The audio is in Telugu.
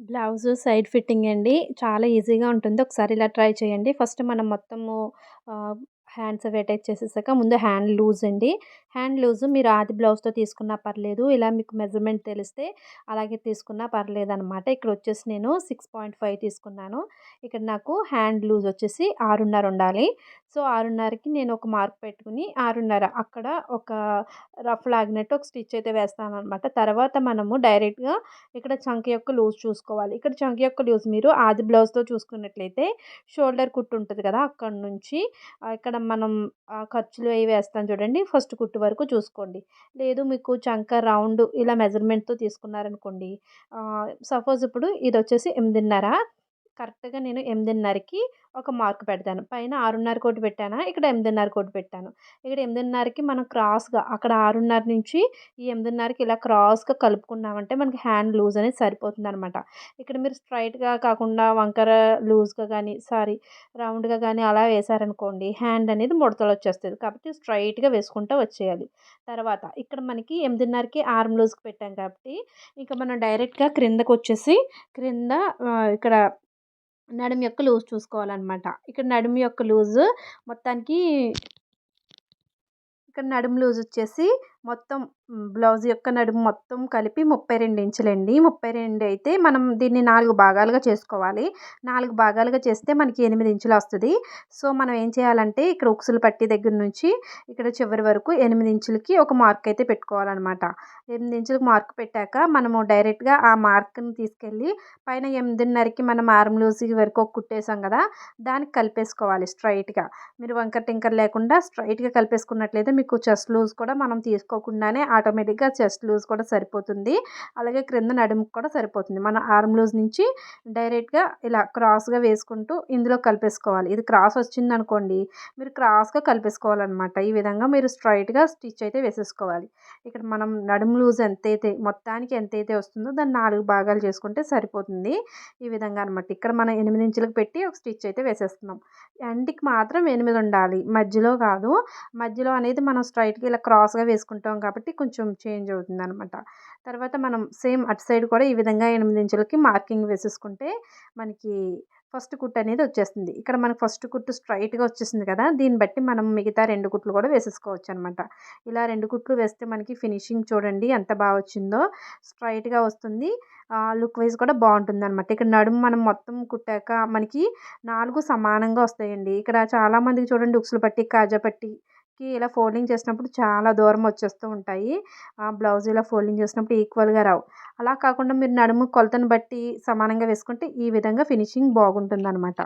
బ్లౌజ్ సైడ్ ఫిట్టింగ్ అండి. చాలా ఈజీగా ఉంటుంది. ఒకసారి ఇలా ట్రై చేయండి. ఫస్ట్ మనం మొత్తము హ్యాండ్స్ అవి అటాచ్ చేసేసాక ముందు హ్యాండ్ లూజ్ అండి. హ్యాండ్ లూజ్ మీరు ఆది బ్లౌజ్తో తీసుకున్నా పర్లేదు ఇలా మీకు మెజర్మెంట్ తెలిస్తే అలాగే తీసుకున్నా పర్లేదు అనమాట ఇక్కడ వచ్చేసి నేను సిక్స్ పాయింట్ ఫైవ్ తీసుకున్నాను. ఇక్కడ నాకు హ్యాండ్ లూజ్ వచ్చేసి ఆరున్నర ఉండాలి. సో ఆరున్నరకి నేను ఒక మార్క్ పెట్టుకుని ఆరున్నర అక్కడ ఒక రఫ్ లాగినట్టు ఒక స్టిచ్ అయితే వేస్తాను అనమాట తర్వాత మనము డైరెక్ట్గా ఇక్కడ చంక యొక్క లూజ్ చూసుకోవాలి. ఇక్కడ చంక యొక్క లూజ్ మీరు ఆది బ్లౌజ్తో చూసుకున్నట్లయితే షోల్డర్ కుట్టు ఉంటుంది కదా అక్కడ నుంచి ఇక్కడ మనం ఖర్చులు అవి వేస్తాం చూడండి. ఫస్ట్ కుట్టు వరకు చూసుకోండి. లేదు మీకు చంక రౌండ్ ఇలా మెజర్మెంట్తో తీసుకున్నారనుకోండి సపోజ్ ఇప్పుడు ఇది వచ్చేసి ఎనిమిదిన్నర. కరెక్ట్గా నేను ఎనిమిదిన్నరకి ఒక మార్క్ పెడతాను. పైన ఆరున్నర కోటి పెట్టాను? ఇక్కడ ఎనిమిదిన్నర కోటి పెట్టాను. ఇక్కడ ఎనిమిదిన్నరకి మనం క్రాస్గా అక్కడ ఆరున్నర నుంచి ఈ ఎనిమిదిన్నరకి ఇలా క్రాస్గా కలుపుకున్నామంటే మనకి హ్యాండ్ లూజ్ అనేది సరిపోతుంది అనమాట ఇక్కడ మీరు స్ట్రైట్గా కాకుండా వంకర లూజ్గా కానీ సారీ రౌండ్గా కానీ అలా వేసారనుకోండి హ్యాండ్ అనేది ముడతలు వచ్చేస్తుంది. కాబట్టి స్ట్రైట్గా వేసుకుంటూ వచ్చేయాలి. తర్వాత ఇక్కడ మనకి ఎనిమిదిన్నరకి ఆర్మ్ లూజ్కి పెట్టాం కాబట్టి ఇంకా మనం డైరెక్ట్గా క్రిందకు వచ్చేసి క్రింద ఇక్కడ నడుము యొక్క లూజ్ చూసుకోవాలన్నమాట. ఇక్కడ నడుము యొక్క లూజు మొత్తానికి ఇక్కడ నడుము లూజ్ వచ్చేసి మొత్తం బ్లౌజ్ యొక్క నడుము మొత్తం కలిపి ముప్పై రెండు ఇంచులండి. ముప్పై రెండు అయితే మనం దీన్ని నాలుగు భాగాలుగా చేసుకోవాలి. నాలుగు భాగాలుగా చేస్తే మనకి ఎనిమిది ఇంచులు వస్తుంది. సో మనం ఏం చేయాలంటే ఇక్కడ ఉక్సులు పట్టి దగ్గర నుంచి ఇక్కడ చివరి వరకు ఎనిమిది ఇంచులకి ఒక మార్క్ అయితే పెట్టుకోవాలన్నమాట. ఎనిమిది ఇంచులకు మార్క్ పెట్టాక మనము డైరెక్ట్గా ఆ మార్క్ని తీసుకెళ్ళి పైన ఎనిమిదిన్నరకి మనం ఆర్మ్ లూజ్ వరకు ఒక కుట్టేసాం కదా దానికి కలిపేసుకోవాలి స్ట్రైట్గా. మీరు వంకర్ టింకర్ లేకుండా స్ట్రైట్గా కలిపేసుకున్నట్లయితే మీకు చెస్ట్ లూజ్ కూడా మనం తీసుకు పెట్టుకోకుండానే ఆటోమేటిక్గా చెస్ట్ లూజ్ కూడా సరిపోతుంది. అలాగే క్రింద నడుముకు కూడా సరిపోతుంది. మన ఆర్మ్ లూజ్ నుంచి డైరెక్ట్గా ఇలా క్రాస్గా వేసుకుంటూ ఇందులో కలిపేసుకోవాలి. ఇది క్రాస్ వచ్చింది అనుకోండి మీరు క్రాస్గా కలిపేసుకోవాలన్నమాట. ఈ విధంగా మీరు స్ట్రైట్గా స్టిచ్ అయితే వేసేసుకోవాలి. ఇక్కడ మనం నడుము లూజ్ ఎంతైతే మొత్తానికి ఎంతైతే వస్తుందో దాన్ని నాలుగు భాగాలు చేసుకుంటే సరిపోతుంది. ఈ విధంగా అనమాట ఇక్కడ మనం ఎనిమిది ఇంచులకు పెట్టి ఒక స్టిచ్ అయితే వేసేస్తున్నాం. ఎండ్కి మాత్రం ఎనిమిది ఉండాలి. మధ్యలో కాదు. మధ్యలో అనేది మనం స్ట్రైట్గా ఇలా క్రాస్గా వేసుకుంటాం ఉంటాం కాబట్టి కొంచెం చేంజ్ అవుతుంది అనమాట తర్వాత మనం సేమ్ అటు సైడ్ కూడా ఈ విధంగా ఎనిమిది ఇంచులకి మార్కింగ్ వేసేసుకుంటే మనకి ఫస్ట్ కుట్ అనేది వచ్చేస్తుంది. ఇక్కడ మనకు ఫస్ట్ కుట్టు స్ట్రైట్గా వచ్చేసింది కదా దీన్ని బట్టి మనం మిగతా రెండు కుట్లు కూడా వేసేసుకోవచ్చు అనమాట ఇలా రెండు కుట్లు వేస్తే మనకి ఫినిషింగ్ చూడండి ఎంత బాగా వచ్చిందో స్ట్రైట్గా వస్తుంది. లుక్ వైజ్ కూడా బాగుంటుంది అనమాట ఇక్కడ నడుము మనం మొత్తం కుట్టాక మనకి నాలుగు సమానంగా వస్తాయండి. ఇక్కడ చాలామందికి చూడండి ఉక్సులు పట్టి కాజా పట్టి ఇలా ఫోల్డింగ్ చేసినప్పుడు చాలా దూరం వచ్చేస్తూ ఉంటాయి. ఆ బ్లౌజ్ ఇలా ఫోల్డింగ్ చేసినప్పుడు ఈక్వల్గా రావు. అలా కాకుండా మీరు నడుము కొలతను బట్టి సమానంగా వేసుకుంటే ఈ విధంగా ఫినిషింగ్ బాగుంటుంది అనమాట